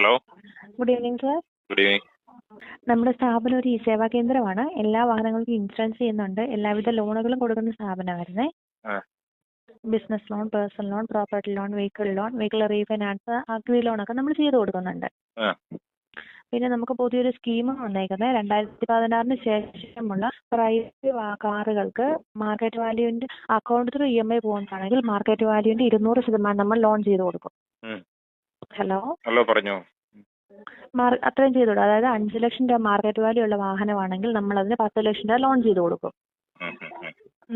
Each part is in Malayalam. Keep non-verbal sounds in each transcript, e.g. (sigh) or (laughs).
Hello good evening sir good evening നമ്മുടെ സ്ഥാപനം ഒരു ഇ സേവാ കേന്ദ്രമാണ്. എല്ലാ വാഹനങ്ങൾക്കും ഇൻഷുറൻസ് ചെയ്യുന്നുണ്ട്. എല്ലാവിധ ലോണുകളും കൊടുക്കുന്ന സ്ഥാപനമായിരുന്നേ. Business loan personal loan property loan vehicle loan vehicle refinance agri loan ഒക്കെ നമ്മൾ ചെയ്ത് കൊടുക്കുന്നുണ്ട്. പിന്നെ നമുക്ക് പുതിയൊരു സ്കീം വന്നേക്കുന്നത് രണ്ടായിരത്തി പതിനാറിന് ശേഷമുള്ള പ്രൈവറ്റ് കാറുകൾക്ക് market വാല്യൂവിന്റെ account through E M I പോകുന്നതാണെങ്കിൽ market വാല്യൂവിന്റെ ഇരുന്നൂറ് ശതമാനം നമ്മൾ ലോൺ ചെയ്ത് കൊടുക്കും. ഹലോ? ഹലോ പറഞ്ഞോ. അത്രയും ചെയ്ത് കൊടുക്കും അതായത് അഞ്ച് ലക്ഷം രൂപ മാർക്കറ്റ് വാല്യൂ ഉള്ള വാഹനമാണെങ്കിൽ നമ്മൾ അതിന് പത്ത് ലക്ഷം രൂപ ലോൺ ചെയ്ത് കൊടുക്കും.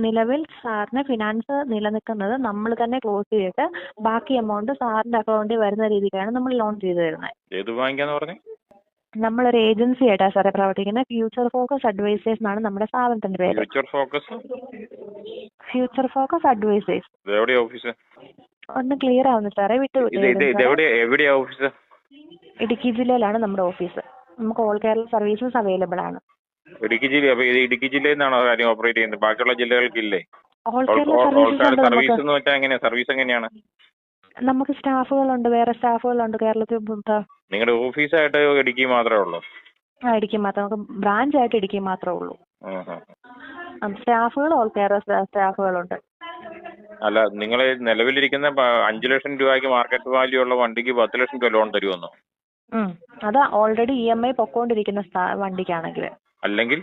നിലവിൽ സാറിന് ഫിനാൻസ് നിലനിൽക്കുന്നത് നമ്മൾ തന്നെ ക്ലോസ് ചെയ്തിട്ട് ബാക്കി എമൗണ്ട് സാറിന്റെ അക്കൗണ്ടിൽ വരുന്ന രീതിക്കാണ് നമ്മൾ ലോൺ ചെയ്തു തരുന്നത് നമ്മളൊരു ഏജൻസി ആയിട്ടാണ് സാറെ പ്രവർത്തിക്കുന്നത് ഫ്യൂച്ചർ ഫോക്കസ് അഡ്വൈസേഴ്സ് എന്നാണ് നമ്മുടെ സ്ഥാപനത്തിന്റെ പേര്. Future focus future focus advisers office ഒന്ന് ക്ലിയർ ആവുന്നു സാറേ വിട്ടു ഇത് ഇത് ഇത് എവിടെ ഓഫീസ് ഇടുക്കി ജില്ലയിലാണ് നമ്മുടെ ഓഫീസ് നമുക്ക് ഓൾ കേരള സർവീസസ് അവൈലബിൾ ആണ്. ഇടുക്കി ജില്ല ഇടുക്കി ജില്ലയിൽ നിന്നാണോ കാര്യം ഓപ്പറേറ്റ് ചെയ്യുന്നത്? ബാക്കിയുള്ള ജില്ലകൾക്കില്ലേ? ഓൾ കേരള സർവീസ് എന്ന് വെച്ചാൽ എങ്ങനെയാ? സർവീസ് എങ്ങനെയാണ്? നമുക്ക് സ്റ്റാഫുകളുണ്ട് വേറെ സ്റ്റാഫുകളുണ്ട് കേരളത്തിൽ. നിങ്ങളുടെ ഓഫീസായിട്ട് ഇടുക്കി മാത്രമേ ഉള്ളൂ? ആ ഇടുക്കി മാത്രം. നമുക്ക് ബ്രാഞ്ച് ആയിട്ട് ഇടുക്കി മാത്രമേ ഉള്ളൂ. സ്റ്റാഫുകൾ ഓൾ കേരള സ്റ്റാഫുകളുണ്ട്. അല്ല നിങ്ങൾ നിലവിലിരിക്കുന്ന അഞ്ചു ലക്ഷം രൂപയ്ക്ക് മാർക്കറ്റ് വാല്യൂ ഉള്ള വണ്ടിക്ക് പത്ത് ലക്ഷം രൂപ ലോൺ തരുമെന്നോ അത് ഓൾറെഡി ഇ എം ഐ പൊക്കോണ്ടിരിക്കുന്ന വണ്ടിക്കാണെങ്കിൽ അല്ലെങ്കിൽ?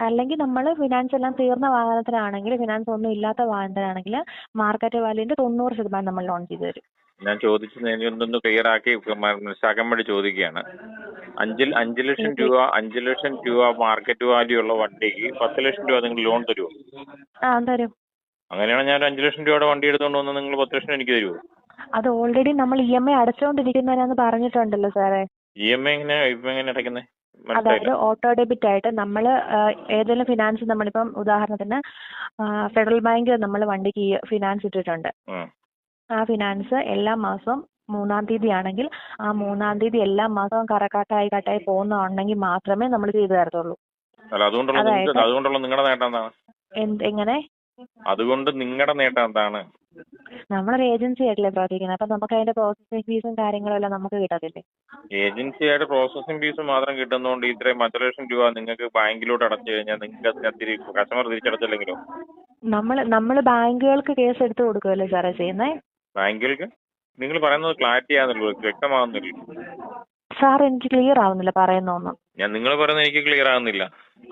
അല്ലെങ്കിൽ നമ്മൾ ഫിനാൻസ് എല്ലാം തീർന്ന വാഹനത്തിനാണെങ്കിൽ ഫിനാൻസ് ഒന്നും ഇല്ലാത്ത വാഹനത്തിനാണെങ്കിൽ മാർക്കറ്റ് വാല്യൂന്റെ തൊണ്ണൂറ് ശതമാനം നമ്മൾ ലോൺ ചെയ്ത് തരും. ഞാൻ ചോദിച്ചത് ക്ലിയർ ആക്കി മനസ്സിലാക്കാൻ വേണ്ടി ചോദിക്കുകയാണ്. അഞ്ചിൽ അഞ്ച് ലക്ഷം രൂപ അഞ്ച് ലക്ഷം രൂപ മാർക്കറ്റ് വാല്യൂ ഉള്ള വണ്ടിക്ക് പത്ത് ലക്ഷം രൂപ നിങ്ങൾ ലോൺ തരുമോ ആ തരും. അങ്ങനെയാണെങ്കിൽ ഞാൻ ഒരു അഞ്ച് ലക്ഷം രൂപയുടെ വണ്ടി എടുത്തുകൊണ്ട് വന്ന് നിങ്ങൾ പത്ത് ലക്ഷം എനിക്ക് തരുമോ അത് ഓൾറെഡി നമ്മൾ ഇ എം ഐ അടച്ചുകൊണ്ടിരിക്കുന്നതിനാന്ന് പറഞ്ഞിട്ടുണ്ടല്ലോ സാറേ. ഇ എം ഐ എങ്ങനെ എങ്ങനെ അടയ്ക്കുന്നത് അതായത് ഓട്ടോ ഡെബിറ്റ് ആയിട്ട് നമ്മൾ ഏതെങ്കിലും ഫിനാൻസ് നമ്മളിപ്പം ഉദാഹരണത്തിന് ഫെഡറൽ ബാങ്ക് നമ്മൾ വണ്ടിക്ക് ഫിനാൻസ് ഇട്ടിട്ടുണ്ട്. ആ. ഫിനാൻസ് എല്ലാ മാസവും മൂന്നാം തീയതി ആണെങ്കിൽ ആ മൂന്നാം തീയതി എല്ലാ മാസവും കറക്കാട്ടായി കട്ടായി പോകുന്നുണ്ടെങ്കിൽ മാത്രമേ നമ്മൾ ചെയ്തു തരത്തുള്ളൂ. അല്ല അതുകൊണ്ടുള്ള നിങ്ങളുടെ നേട്ടം എന്താണ്? എങ്ങനെ? അതുകൊണ്ട് നിങ്ങളുടെ നേട്ടം എന്താണ്? നമ്മളൊരു ഏജൻസി ആയിട്ടല്ലേ പ്രവർത്തിക്കുന്നത്. അപ്പൊ നമുക്ക് അതിന്റെ പ്രോസസ്സിംഗ് ഫീസും കാര്യങ്ങളും എല്ലാം നമുക്ക് കിട്ടത്തില്ലേ? ഏജൻസിയായിട്ട് പ്രോസസ്സിംഗ് ഫീസ് മാത്രം കിട്ടുന്നതുകൊണ്ട് ഇത്രയും പത്ത് ലക്ഷം രൂപ നിങ്ങൾക്ക് ബാങ്കിലോട്ട് അടച്ചു കഴിഞ്ഞാൽ നിങ്ങൾക്ക് കസ്റ്റമർ തിരിച്ചടച്ചില്ലെങ്കിലോ? നമ്മൾ നമ്മൾ ബാങ്കുകൾക്ക് കേസ് എടുത്ത് കൊടുക്കുമല്ലോ സാറേ ചെയ്യുന്നേ? ബാങ്കുകൾക്ക്? നിങ്ങൾ പറയുന്നത് ക്ലാരിറ്റി ആകുന്നില്ല വ്യക്തമാകുന്നില്ല സാർ എനിക്ക് ക്ലിയർ ആവുന്നില്ല പറയുന്നൊന്നും ഞാൻ നിങ്ങൾ പറയുന്നത് എനിക്ക് ക്ലിയർ ആകുന്നില്ല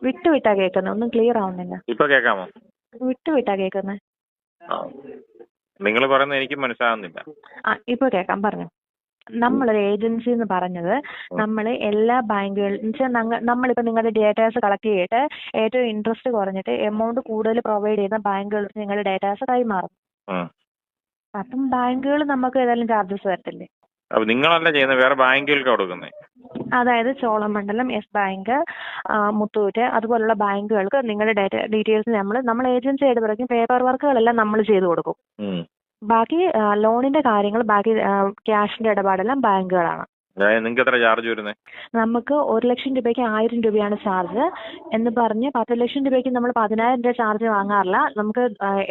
വിട്ടു വിട്ടാ കേൾക്കുന്നത് ഒന്നും ക്ലിയർ ആവുന്നില്ല. ഇപ്പൊ കേൾക്കാമോ? വിട്ടു വിട്ടാ കേൾക്കുന്നത് നിങ്ങൾ പറയുന്നത് എനിക്ക് മനസ്സിലാകുന്നില്ല ആ ഇപ്പൊ കേൾക്കാം. പറഞ്ഞു. നമ്മളൊരു ഏജൻസി എന്ന് പറഞ്ഞത് നമ്മൾ എല്ലാ ബാങ്കുകളിൽ വെച്ചാൽ നമ്മളിപ്പോൾ നിങ്ങളുടെ ഡേറ്റാസ് കളക്ട് ചെയ്തിട്ട് ഏറ്റവും ഇൻട്രസ്റ്റ് കുറഞ്ഞിട്ട് എമൗണ്ട് കൂടുതൽ പ്രൊവൈഡ് ചെയ്യുന്ന ബാങ്കുകൾക്ക് നിങ്ങളുടെ ഡേറ്റാസ് കൈമാറും. അപ്പം ബാങ്കുകൾ നമുക്ക് ഏതായാലും ചാർജസ് വരത്തില്ലേ അപ്പൊ നിങ്ങളല്ല ചെയ്യുന്നത് വേറെ ബാങ്കുകൾക്ക് കൊടുക്കുന്നത് അതായത് ചോളമണ്ഡലം എസ് ബാങ്ക് മുത്തൂറ്റ് അതുപോലുള്ള ബാങ്കുകൾക്ക് നിങ്ങളുടെ ഡേറ്റ ഡീറ്റെയിൽസ് നമ്മൾ നമ്മൾ ഏജൻസി ആയിട്ട് പറയും പേപ്പർ വർക്കുകളെല്ലാം നമ്മൾ ചെയ്തു കൊടുക്കും. ബാക്കി ലോണിന്റെ കാര്യങ്ങൾ ബാക്കി ക്യാഷിന്റെ ഇടപാടെല്ലാം ബാങ്കുകളാണ്. നിങ്ങൾക്ക് എത്ര ചാർജ് വരുന്നത് നമുക്ക് ഒരു ലക്ഷം രൂപയ്ക്ക് ആയിരം രൂപയാണ് ചാർജ്. എന്ന് പറഞ്ഞ് പത്ത് ലക്ഷം രൂപയ്ക്ക് നമ്മൾ പതിനായിരം രൂപ ചാർജ് വാങ്ങാറില്ല. നമുക്ക്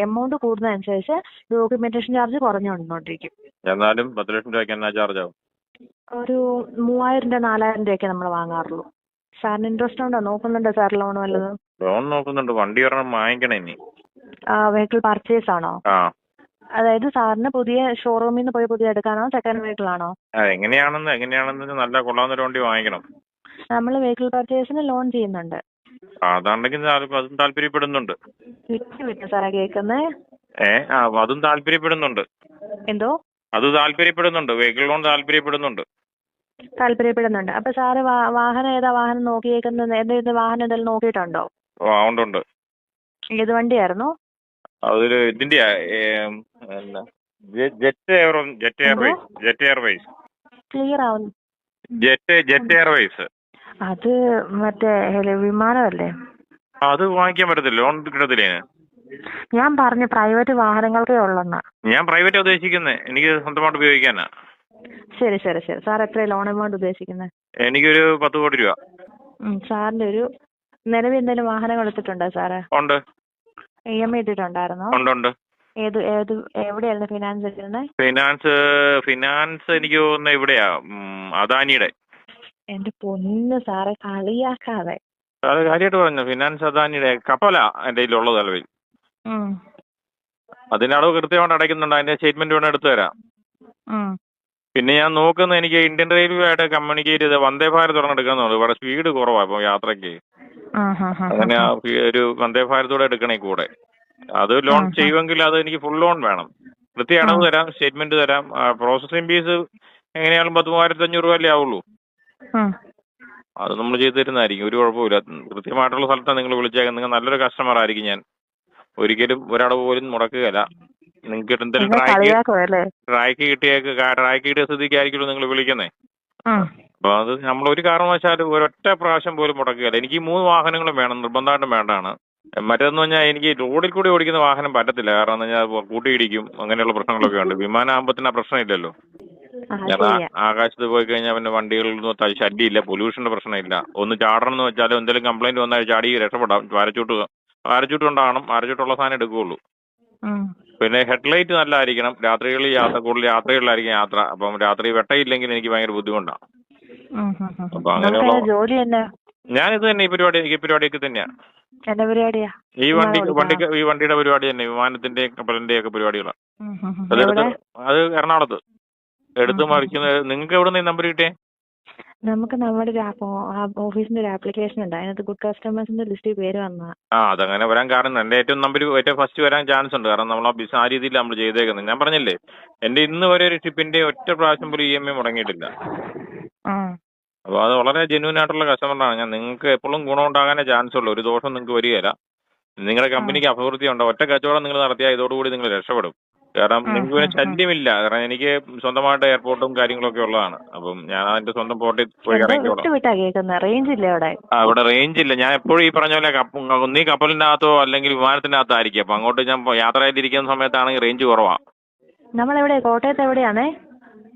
എമൗണ്ട് കൂടുന്നതനുസരിച്ച് ഡോക്യുമെന്റേഷൻ ചാർജ് കുറഞ്ഞു വന്നുകൊണ്ടിരിക്കും എന്നാലും പത്ത് ലക്ഷം രൂപയ്ക്ക് എന്നാ ചാർജ് ആവും? ഒരു മൂവായിരം രൂപ നാലായിരം രൂപയൊക്കെ നമ്മൾ വാങ്ങാറുള്ളൂ. സാറിന് ഇൻട്രസ്റ്റ് ഉണ്ടോ? നോക്കുന്നുണ്ടോ സാർ ലോൺ വല്ലതും? ലോൺ നോക്കുന്നുണ്ട്. വണ്ടി ഒരെണ്ണം വാങ്ങിക്കണം ഇനി. വെഹിക്കിൾ പർച്ചേസ് ആണോ? ആ. അതായത് സാറിന് പുതിയ ഷോറൂമിൽ നിന്ന് പോയി പുതിയ എടുക്കാനോ സെക്കൻഡ് വെഹിക്കിൾ ആണോ? ആ, എങ്ങനെയാണെന്ന് എങ്ങനെയാണെന്ന് നല്ല കൊള്ളാവുന്ന ഒരു വണ്ടി വാങ്ങിക്കണം. നമ്മൾ വെഹിക്കിൾ പർച്ചേസിന് ലോൺ ചെയ്യുന്നുണ്ട്. ആ അതാണെങ്കിൽ താല്പ- അതും താല്പര്യപ്പെടുന്നുണ്ട്. വിട്ടു വിട്ട് സാറേ കേൾക്കുന്നേ ഏ ആ അതും താല്പര്യപ്പെടുന്നുണ്ട്. എന്തോ? അത് താല്പര്യപ്പെടുന്നുണ്ട്. Vehicle loan താല്പര്യപ്പെടുന്നുണ്ട്. താല്പര്യപ്പെടുന്നുണ്ട്. അപ്പൊ സാറ് വാഹനം ഏതാ വാഹനം നോക്കിയേക്കുന്നത്? എന്തെങ്കിലും വാഹനം എന്തെങ്കിലും നോക്കിയിട്ടുണ്ടോ? ആ ഉണ്ട് ഉണ്ട് ഏത് വണ്ടിയായിരുന്നു? അതൊരു ഇതിന്റെ Jet Air Jet Airways Jet Airways. Clear ആവുന്നു. Jet Jet Airways. അത് മറ്റേ വിമാനമല്ലേ? അത് വാങ്ങിക്കാൻ പറ്റത്തില്ല. ലോൺ കിട്ടത്തില്ലേ? ഞാൻ പറഞ്ഞു പ്രൈവറ്റ് വാഹനങ്ങൾക്കേ ഉള്ളെന്ന്. ഞാൻ പ്രൈവറ്റ് ഉദ്ദേശിക്കുന്നത് എനിക്ക് സ്വന്തമായിട്ട് ഉപയോഗിക്കാനാ. ശരി ശരി ശരി. സാർ എത്ര ലോൺ എമൗണ്ട് ഉദ്ദേശിക്കുന്നത് എനിക്കൊരു പത്ത് കോടി രൂപ. സാറിന്റെ ഒരു നിലവിൽ എന്തെങ്കിലും വാഹനങ്ങൾ എടുത്തിട്ടുണ്ടോ സാറ്? ഉണ്ട്. ഇ എം ഐ ഇട്ടിട്ടുണ്ടായിരുന്നോ? ഉണ്ട് ഉണ്ട്. ഏത് ഏത് എവിടെയായിരുന്നു ഫിനാൻസ് എടുക്കുന്നത് ഫിനാൻസ് ഫിനാൻസ് എനിക്ക് തോന്നുന്നു ഇവിടെയാ. ഉം, അദാനിയുടെ. എന്റെ പൊന്ന് സാറെ കളിയാക്കാതെ. അത് കാര്യമായിട്ട് പറഞ്ഞു? ഫിനാൻസ് അദാനിയുടെ. കപ്പല എന്റെ കയ്യിലുള്ളത് നിലവിൽ. അതിന്റെ അളവ് കൃത്യമായിട്ട് അടയ്ക്കുന്നുണ്ട്. അതിന്റെ സ്റ്റേറ്റ്മെന്റ് വേണം എടുത്തു തരാം. പിന്നെ ഞാൻ നോക്കുന്നത് എനിക്ക് ഇന്ത്യൻ റെയിൽവേ ആയിട്ട് കമ്മ്യൂണിക്കേറ്റ് ചെയ്ത് വന്ദേ ഭാരത് ഒരെണ്ണം എടുക്കുന്നുണ്ട് ഇവിടെ സ്പീഡ് കുറവാ ഇപ്പൊ യാത്രയ്ക്ക്. അങ്ങനെ ഒരു വന്ദേ ഭാരതോടെ എടുക്കണേ കൂടെ. അത് ലോൺ. ചെയ്യുമെങ്കിൽ അത് എനിക്ക് ഫുൾ ലോൺ വേണം. കൃത്യ അടവ് തരാം സ്റ്റേറ്റ്മെന്റ് തരാം. പ്രോസസിംഗ് ഫീസ് എങ്ങനെയാലും പത്ത് മൂവായിരത്തി അഞ്ഞൂറ് രൂപ അല്ലേ ആവുള്ളൂ അത് നമ്മൾ ചെയ്തു തരുന്നതായിരിക്കും. ഒരു കുഴപ്പമില്ല കൃത്യമായിട്ടുള്ള സ്ഥലത്താണ് നിങ്ങൾ വിളിച്ചേക്കുന്നത്. നിങ്ങൾ നല്ലൊരു കസ്റ്റമർ ആയിരിക്കും ഞാൻ. ഒരിക്കലും ഒരാൾ പോലും മുടക്കുകയല്ല. നിങ്ങൾക്ക് എന്തെങ്കിലും ട്രാക്ക് കളിയാക്കുവല്ലേ ട്രാക്ക് കിട്ടിയ സ്ഥിതിക്കായിരിക്കുമല്ലോ നിങ്ങൾ വിളിക്കുന്നേ. അപ്പൊ അത് നമ്മൾ ഒരു കാരണവശാലും ഒരൊറ്റ പ്രാവശ്യം പോലും മുടക്കുകയില്ല. എനിക്ക് ഈ മൂന്ന് വാഹനങ്ങളും വേണം നിർബന്ധമായിട്ടും വേണ്ടാണ്. മറ്റേതെന്ന് പറഞ്ഞാൽ എനിക്ക് റോഡിൽ കൂടി ഓടിക്കുന്ന വാഹനം പറ്റത്തില്ല. കാരണം എന്ന് പറഞ്ഞാൽ കൂട്ടിയിടിക്കും. അങ്ങനെയുള്ള പ്രശ്നങ്ങളൊക്കെ ഉണ്ട്. വിമാനമാകുമ്പത്തിന് ആ പ്രശ്നമില്ലല്ലോ ആകാശത്ത് പോയി കഴിഞ്ഞാൽ പിന്നെ വണ്ടികളിൽ ശല്യമില്ല. പൊല്യൂഷന്റെ പ്രശ്നമില്ല. ഒന്ന് ചാടണം എന്ന് വെച്ചാലും എന്തെങ്കിലും കംപ്ലൈന്റ് വന്നാൽ ചാടി രക്ഷപ്പെടാം. പാരച്ചൂട്ട് പാരച്ചൂട്ട് ഉണ്ടാകണം ആരച്ചൂട്ടുള്ള സാധനം എടുക്കുകയുള്ളൂ. പിന്നെ ഹെഡ്ലൈറ്റ് നല്ലതായിരിക്കണം. രാത്രികളിൽ യാത്ര കൂടുതൽ യാത്രകളിലായിരിക്കും യാത്ര. അപ്പം രാത്രി വെട്ടയില്ലെങ്കിൽ എനിക്ക് ഭയങ്കര ബുദ്ധിമുട്ടാണ്. അപ്പൊ അങ്ങനെയുള്ള- ഞാനിത് തന്നെ ഈ പരിപാടി ഈ പരിപാടിയൊക്കെ തന്നെയാണ് ഈ വണ്ടി വണ്ടി ഈ വണ്ടിയുടെ പരിപാടി തന്നെ. വിമാനത്തിന്റെ കപ്പലിന്റെ ഒക്കെ പരിപാടികളാണ്. അതെടുത്ത് അത് എറണാകുളത്ത്. എടുത്ത് മറിക്കുന്ന മറിക്കുന്നത് നിങ്ങൾക്ക് എവിടെ നിന്ന് നമ്പർ കിട്ടിയേ? നമുക്ക് നമ്മുടെ ഒരു ആപ്പ് ഓഫീസിന്റെ ഒരു ആപ്ലിക്കേഷൻ ഉണ്ട്. അതിനകത്ത് ഗുഡ് കസ്റ്റമേഴ്സിന്റെ ലിസ്റ്റിൽ പേര് വന്നതാ ആ അതങ്ങനെ വരാൻ കാരണം എന്റെ ഏറ്റവും നമ്പർ ഏറ്റവും ഫസ്റ്റ് വരാൻ ചാൻസ് ഉണ്ട്. കാരണം നമ്മൾ ആ ബിസ് ആ രീതിയിൽ നമ്മൾ ചെയ്തേക്കുന്നത് ഞാൻ പറഞ്ഞില്ലേ എന്റെ ഇന്ന് വരെ ഒരു ഷിപ്പിന്റെ ഒറ്റ പ്രാവശ്യം പോലും ഇ എം ഐ മുടങ്ങിയിട്ടില്ല. അപ്പൊ അപ്പോൾ അത് വളരെ ജെന്യൂൻ ആയിട്ടുള്ള കസ്റ്റമറാണ് ഞാൻ നിങ്ങൾക്ക് എപ്പോഴും ഗുണമുണ്ടാകാനേ ചാൻസ് ഉള്ളൂ. ഒരു ദോഷം നിങ്ങൾക്ക് വരികയില്ല. നിങ്ങളുടെ കമ്പനിക്ക് അഭിവൃദ്ധി ഉണ്ട് ഒറ്റ കച്ചവടം നിങ്ങൾ നടത്തിയാൽ ഇതോടുകൂടി നിങ്ങൾ രക്ഷപ്പെടും. കാരണം നിങ്ങൾക്ക് പിന്നെ. ശല്യമില്ല. കാരണം എനിക്ക് സ്വന്തമായിട്ട് എയർപോർട്ടും കാര്യങ്ങളൊക്കെ ഉള്ളതാണ്. അപ്പം ഞാൻ അതിന്റെ സ്വന്തം പോർട്ടിൽ പോയി ഇറങ്ങിക്കോളാം. ആ ഇവിടെ റേഞ്ച് ഇല്ല. ഞാൻ എപ്പോഴും ഈ പറഞ്ഞ പോലെ നീ ഒന്നീ കപ്പലിന്റെ അകത്തോ അല്ലെങ്കിൽ വിമാനത്തിന്റെ അകത്തോ ആയിരിക്കും അപ്പൊ അങ്ങോട്ട് ഞാൻ യാത്ര ചെയ്തിരിക്കുന്ന സമയത്താണെങ്കിൽ റേഞ്ച് കുറവാ. നമ്മളെവിടെ? കോട്ടയത്ത് എവിടെയാണേ?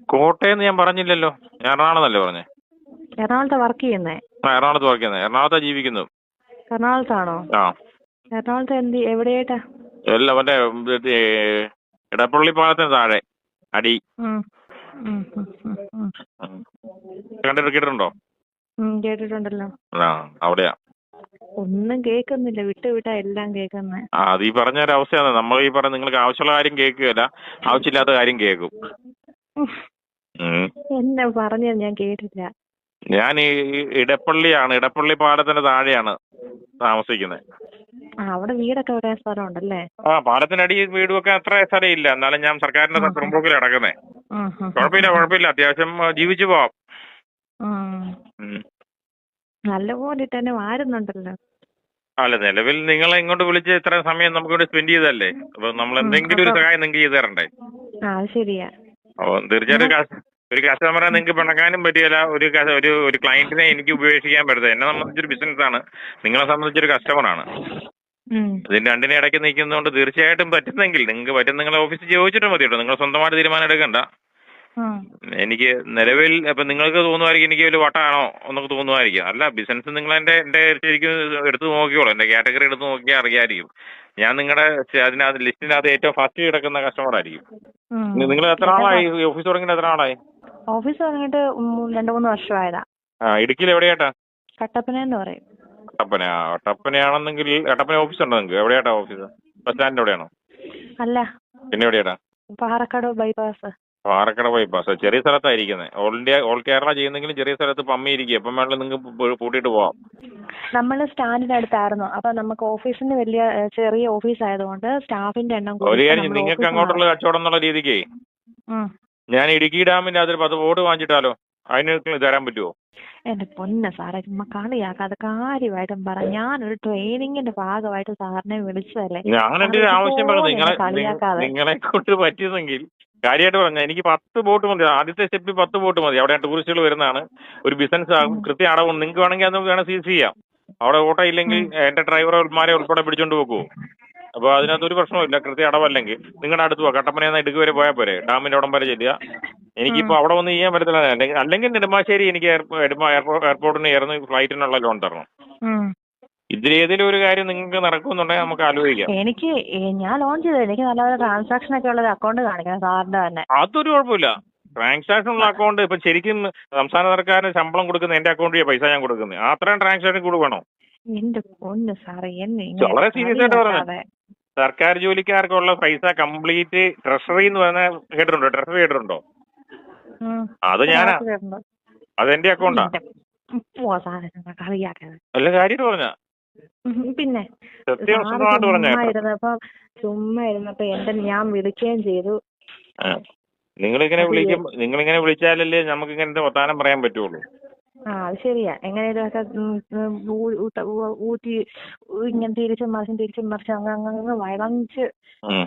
കോട്ടയം ഞാൻ പറഞ്ഞില്ലല്ലോ. എറണാകുളത്തല്ലേ പറഞ്ഞേ? എറണാകുളത്ത് വർക്ക് ചെയ്യുന്നേ? എറണാകുളത്ത് വർക്ക് ചെയ്യുന്നത് എറണാകുളത്താ ജീവിക്കുന്നു. എറണാകുളത്താണോ? ആ. എറണാകുളത്ത് എന്ത് എവിടെയായിട്ടാ? അല്ല മറ്റേ ഇടപ്പള്ളി പാലത്തിന് താഴെ അടി. കേട്ടിട്ടുണ്ടോ? കേട്ടിട്ടുണ്ടല്ലോ. ആ അവിടെയാ. ഒന്നും കേൾക്കുന്നില്ല. വിട്ട് വിട്ടാ എല്ലാം കേൾക്കുന്നേ. അത് ഈ പറഞ്ഞ ഒരു അവസ്ഥയാണ്. നമ്മൾ ഈ പറഞ്ഞ നിങ്ങൾക്ക് ആവശ്യമുള്ള കാര്യം കേൾക്കുകയല്ല ആവശ്യമില്ലാത്ത കാര്യം കേൾക്കും. എന്നെ പറഞ്ഞത് ഞാൻ കേട്ടില്ല. ഞാൻ ഈ ഇടപ്പള്ളിയാണ്. ഇടപ്പള്ളി പാലത്തിന്റെ താഴെയാണ് താമസിക്കുന്നത് ആ അവിടെ വീടൊക്കെ ഒരേ സ്ഥലം ഉണ്ടല്ലേ ആ പാലത്തിനടി വീട് വെക്കാൻ അത്ര സ്ഥലം ഇല്ല എന്നാലും ഞാൻ സർക്കാരിന്റെ. പുറമ്പോക്കിൽ കിടക്കുന്നേ ഉം, കുഴപ്പമില്ല കുഴപ്പമില്ല. അത്യാവശ്യം ജീവിച്ചു പോവാം. നല്ലപോലെ തന്നെ വാരുന്നുണ്ടല്ലോ. അല്ല നിലവിൽ നിങ്ങളെ ഇങ്ങോട്ട് വിളിച്ച് ഇത്ര സമയം നമുക്ക് ഇവിടെ സ്പെൻഡ് ചെയ്തല്ലേ അപ്പൊ നമ്മൾ എന്തെങ്കിലും ഒരു സഹായം നിങ്ങൾക്ക് ചെയ്തു തരണ്ടേ ആ ശരിയാ. അപ്പൊ തീർച്ചയായിട്ടും ഒരു കസ്റ്റമറെ നിങ്ങൾക്ക് പിണക്കാനും പറ്റിയല്ല ഒരു ഒരു ഒരു ക്ലയന്റിനെ എനിക്ക് ഉപേക്ഷിക്കാൻ പറ്റത്തില്ല. എന്നെ സംബന്ധിച്ചൊരു ബിസിനസ് ആണ്. നിങ്ങളെ സംബന്ധിച്ചൊരു കസ്റ്റമറാണ് ഇതിന് രണ്ടിനെ ഇടയ്ക്ക് നിൽക്കുന്നതുകൊണ്ട് തീർച്ചയായിട്ടും പറ്റുന്നെങ്കിൽ നിങ്ങൾക്ക് പറ്റും നിങ്ങളെ ഓഫീസിൽ ചോദിച്ചിട്ട് മതി കേട്ടോ. നിങ്ങൾ സ്വന്തമായിട്ട് തീരുമാനം എടുക്കണ്ട. എനിക്ക് നിലവിൽ ഇപ്പൊ നിങ്ങൾക്ക് തോന്നുമായിരിക്കും എനിക്ക് ഒരു വട്ടാണോ എന്നൊക്കെ തോന്നുമായിരിക്കും അല്ല ബിസിനസ് നിങ്ങൾ എന്റെ എന്റെ ശരിക്കും എടുത്തു നോക്കിയോളൂ എന്റെ കാറ്റഗറി എടുത്ത് നോക്കിയാൽ അറിയാമായിരിക്കും ഞാൻ നിങ്ങളുടെ അതിനകത്ത് ലിസ്റ്റിനകത്ത് ഏറ്റവും ഫസ്റ്റ് കിടക്കുന്ന കസ്റ്റമർ ആയിരിക്കും. നിങ്ങൾ എത്ര ആളായി ഓഫീസ് തുടങ്ങിയിട്ട് എത്ര ആളായി ഓഫീസ് തുടങ്ങിയിട്ട് രണ്ടു മൂന്ന് വർഷമായതാ. ആ ഇടുക്കിയിൽ എവിടെയാട്ടാ? കട്ടപ്പന എന്ന് പറയും. കട്ടപ്പന കട്ടപ്പനയാണെന്നെങ്കിൽ കട്ടപ്പന ഓഫീസ് ഉണ്ടോ നിങ്ങൾക്ക് എവിടെയാട്ടാ ഓഫീസ്? ബസ് സ്റ്റാൻഡിന്റെ എവിടെയാണോ അല്ല. പിന്നെ എവിടെയാട്ടാ? പാറക്കാട് ബൈപ്പാസ് പാറക്കട ബൈപ്പാസ് ചെറിയ സ്ഥലത്തായിരിക്കുന്നത് ഓൾ ഇന്ത്യ ഓൾ കേരള ചെയ്യുന്നെങ്കിലും ചെറിയ സ്ഥലത്ത് പമ്മി ഇരിക്കുക എപ്പം വേണമെങ്കിലും നിങ്ങൾക്ക് പൂട്ടിയിട്ട് പോവാം. നമ്മൾ സ്റ്റാൻഡിന്റെ അടുത്തായിരുന്നു. അപ്പൊ നമുക്ക് ഓഫീസിന് വലിയ ചെറിയ ഓഫീസ് ആയതുകൊണ്ട് സ്റ്റാഫിന്റെ എണ്ണം ഒരു കാര്യം നിങ്ങൾക്ക് അങ്ങോട്ടുള്ള കച്ചവടം എന്നുള്ള രീതിക്ക്. ഞാൻ ഇടുക്കി ഡാമിന്റെ അതിൽ പത്ത് ബോർഡ് വാങ്ങിച്ചിട്ടാലോ? അതിന് തരാൻ പറ്റുമോ എന്റെ പൊന്ന സാറേ ചുമ്മാ കളിയാക്കാതെ കാര്യമായിട്ടും പറ. ഞാനൊരു ട്രെയിനിങ്ങിന്റെ ഭാഗമായിട്ട് സാറിനെ വിളിച്ചതല്ലേ. ഞാൻ എന്റെ ഒരു ആവശ്യം പറഞ്ഞു നിങ്ങളെ നിങ്ങളെ കൊണ്ട് പറ്റിയതെങ്കിൽ കാര്യമായിട്ട് പറഞ്ഞ എനിക്ക് പത്ത് ബോട്ട് മതി. ആദ്യത്തെ സ്റ്റെപ്പിൽ പത്ത് ബോട്ട് മതി. അവിടെ ടൂറിസ്റ്റുകൾ വരുന്നതാണ്. ഒരു ബിസിനസ് ആകും. കൃത്യ അടവ് നിങ്ങൾക്ക് വേണമെങ്കിൽ അത് വേണം സീസ് ചെയ്യാം. അവിടെ ഓട്ടോ ഇല്ലെങ്കിൽ എന്റെ ഡ്രൈവർമാരെ ഉൾപ്പെടെ പിടിച്ചോണ്ട് പോകുമോ അപ്പൊ അതിനകത്ത് ഒരു പ്രശ്നമില്ല കൃത്യ അടവല്ലെങ്കിൽ നിങ്ങളുടെ അടുത്ത് പോവാ. കട്ടപ്പനയിൽ നിന്ന് ഇടുക്കി വരെ പോയാൽ പോരെ. ഡാമിന്റെ ഉടമ്പര വരെ ചെല്ലുക. എനിക്കിപ്പോ അവിടെ വന്ന് ചെയ്യാൻ പറ്റത്തില്ല. അല്ലെങ്കിൽ അല്ലെങ്കിൽ നെടുമ്പാശ്ശേരി എനിക്ക് എയർപോർട്ടിന് ഇറന്ന് ഫ്ലൈറ്റിനുള്ള ലോൺ തരണം. ഇതിലേതെങ്കിലും ഒരു കാര്യം നിങ്ങൾക്ക് നടക്കുന്നുണ്ടെങ്കിൽ നമുക്ക് ആലോചിക്കാം. എനിക്ക് ഞാൻ ലോൺ ചെയ്തത് എനിക്ക് നല്ലപോലെ ട്രാൻസാക്ഷൻ ഒക്കെ ഉള്ള അക്കൗണ്ട് കാണിക്കണം സാറിന്റെ തന്നെ. അതൊരു കുഴപ്പമില്ല. ട്രാൻസാക്ഷൻ ഉള്ള അക്കൗണ്ട് ഇപ്പൊ ശരിക്കും സംസ്ഥാന സർക്കാരിന് ശമ്പളം കൊടുക്കുന്ന എന്റെ അക്കൗണ്ടിലെ പൈസ ഞാൻ കൊടുക്കുന്നത്. അത്രയും ട്രാൻസാക്ഷൻ കൂടെ വേണോ? എന്റെ പൊന്ന് സാറേ എന്നെ വളരെ സീരിയസ് ആയിട്ട് പറഞ്ഞു. സർക്കാർ ജോലിക്കാർക്കുള്ള പൈസ കംപ്ലീറ്റ് ട്രഷറി എന്ന് പറഞ്ഞ കേട്ടിട്ടുണ്ടോ? ട്രഷറി കേട്ടിട്ടുണ്ടോ. അത് ഞാനാ. അതെന്റെ അക്കൗണ്ടാ അല്ല കാര്യമായിട്ട് പറഞ്ഞ? പിന്നെ ചുമ്മാ ഇരുന്നപ്പോ എന്റെ ഞാൻ വിളിക്കുകയും ചെയ്തു. നിങ്ങളിങ്ങനെ വിളിക്കും നിങ്ങളിങ്ങനെ വിളിച്ചാലല്ലേ നമുക്ക് ഇങ്ങനത്തെ വർത്താനം പറയാൻ പറ്റുള്ളൂ. ആ അത് ശരിയാ. എങ്ങനെയൊക്കെ ഊറ്റി ഇങ്ങനെ തിരിച്ചും മറിച്ചും തിരിച്ചും മറിച്ചും അങ്ങങ്ങങ്ങ് ഉം.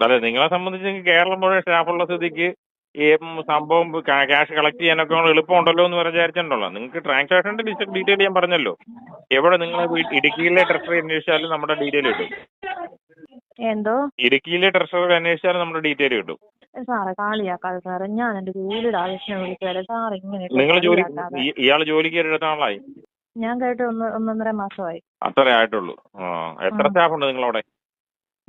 അതെ നിങ്ങളെ സംബന്ധിച്ച് കേരളം മുഴുവൻ സ്റ്റാഫുള്ള സ്ഥിതിക്ക് ഈ സംഭവം ക്യാഷ് കളക്ട് ചെയ്യാനൊക്കെ എളുപ്പമുണ്ടല്ലോ എന്ന് വിചാരിച്ചിട്ടുണ്ടല്ലോ. നിങ്ങൾക്ക് ട്രാൻസാക്ഷന്റെ ഡീറ്റെയിൽ ഞാൻ പറഞ്ഞല്ലോ. എവിടെ നിങ്ങൾ ഇടുക്കിയിലെ ട്രഷറി അന്വേഷിച്ചാലും നമ്മുടെ ഡീറ്റെയിൽ കിട്ടും. എന്തോ? ഇടുക്കിയിലെ ട്രഷറർ അന്വേഷിച്ചാലും നമ്മുടെ ഡീറ്റെയിൽ കിട്ടും. സാറേ കാളിയാക്കാതെ സാറേ ഞാൻ എന്റെ ജോലിയുടെ ആവശ്യം വിളിച്ചതല്ലേ സാർ ഇങ്ങനെ നിങ്ങൾ ജോലി ഇയാൾ ജോലിക്ക് എടുത്ത ആളായി ഞാൻ കേട്ട് ഒന്ന് ഒന്നൊന്നര മാസമായി. അത്രേ ആയിട്ടുള്ളൂ. എത്ര. സ്റ്റാഫ് ഉണ്ട് നിങ്ങളവിടെ?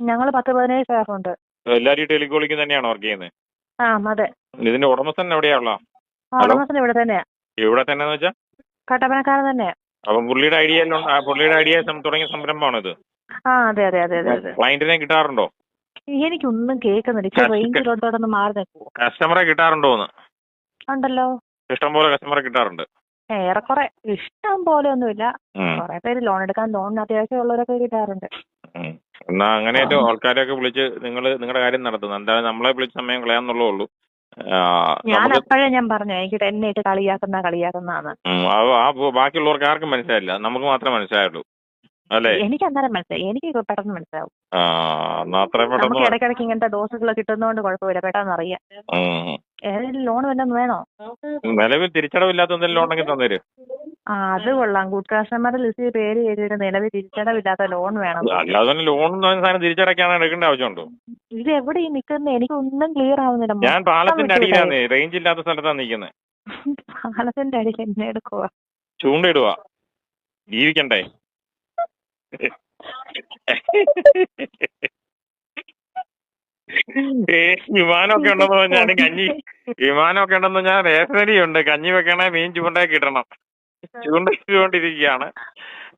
ഞങ്ങൾ പത്ത് പതിനേഴ് സ്റ്റാഫ് ഉണ്ട് എല്ലാരും ടെലികോളിക്ക് തന്നെയാണോ വർക്ക് ചെയ്യുന്നത് ആ അതെ. ഇതിന്റെ ഉടമസ്ഥൻ എവിടെയാണുള്ള? ഉടമസ്ഥൻ ഇവിടെ തന്നെയാ. ഇവിടെ തന്നെ വെച്ചാ? കട്ടപ്പനക്കാരൻ തന്നെയാ. അപ്പം പുള്ളിയുടെ ഐഡിയ പുള്ളിയുടെ ഐഡിയ തുടങ്ങിയ സംരംഭമാണ് ഇത് ആ അതെ അതെ അതെ അതെ ക്ലയന്റിനെ കിട്ടാറുണ്ടോ? എനിക്കൊന്നും കേൾക്കുന്നില്ല. ഇച്ചിരി റേഞ്ചിലോട്ടോട്ടൊന്ന് മാറി കസ്റ്റമറെ കിട്ടാറുണ്ടോ എന്ന് ഉണ്ടല്ലോ. ഇഷ്ടം പോലെ കസ്റ്റമറെ കിട്ടാറുണ്ട്. ഏറെക്കുറെ. ഇഷ്ടം പോലെ ഒന്നുമില്ല. കുറെ പേര് ലോൺ എടുക്കാൻ ലോണിന് അത്യാവശ്യം ഉള്ളവരൊക്കെ കിട്ടാറുണ്ട്. എന്നാ അങ്ങനെ ആൾക്കാരെയൊക്കെ വിളിച്ച് നിങ്ങൾ നിങ്ങളുടെ കാര്യം നടത്തുന്നു. എന്തായാലും നമ്മളെ വിളിച്ച സമയം കളയാന്നുള്ളൂ ഉള്ളൂ. ഞാൻ അപ്പോഴേ ഞാൻ പറഞ്ഞു എനിക്ക് എന്നെ ഇട്ട് കളിയാക്കുന്ന കളിയാക്കുന്നതാണ് ആ ബാക്കിയുള്ളവർക്ക് ആർക്കും മനസ്സിലായില്ല. നമുക്ക് മാത്രമേ മനസ്സിലായുള്ളൂ. അല്ലേ? എനിക്ക് അന്നേരം മനസ്സിലായി. എനിക്ക് പെട്ടെന്ന് മനസ്സിലാവും. നമുക്ക് ഇടയ്ക്കിടയ്ക്ക് ഇങ്ങനത്തെ ഡോസുകൾ കിട്ടുന്നതുകൊണ്ട് കുഴപ്പമില്ല. പെട്ടെന്ന് അറിയാം. ഏതെങ്കിലും ലോൺ വല്ലതും വേണോ? നിലവിൽ തിരിച്ചടവില്ലാത്ത ലോൺ ഉണ്ടെങ്കിൽ തന്നേര്. ആ അത് കൊള്ളാം. ഗുഡ് കസ്റ്റമറുടെ ലിസ്റ്റിൽ പേര് ചെയ്തിട്ട് നിലവിൽ തിരിച്ചടവില്ലാത്ത ലോൺ വേണം. അല്ലാതെ ലോൺ സാധനം തിരിച്ചടയ്ക്കാൻ എടുക്കേണ്ട ആവശ്യമുണ്ടോ? ഇത് എവിടെ ഈ നിൽക്കുന്നത് എനിക്കൊന്നും ക്ലിയർ ആവുന്നില്ല. ഞാൻ പാലത്തിന്റെ അടിയിലാണ് റേഞ്ച് ഇല്ലാത്ത സ്ഥലത്താണ് നിൽക്കുന്നത് (laughs) പാലത്തിന്റെ അടിയിൽ എന്നെ എടുക്കുക ചൂണ്ടയിടുക ജീവിക്കണ്ടേ? (laughs) ഏ വിമാനമൊക്കെ ഉണ്ടെന്ന് പറഞ്ഞാൽ കഞ്ഞി വിമാനമൊക്കെ ഉണ്ടെന്ന് ഞാൻ റേഷനരിയുണ്ട് കഞ്ഞി വെക്കണേ മീൻ ചൂണ്ടേ കിട്ടണം. ചൂണ്ടയിട്ടുകൊണ്ടിരിക്കുകയാണ്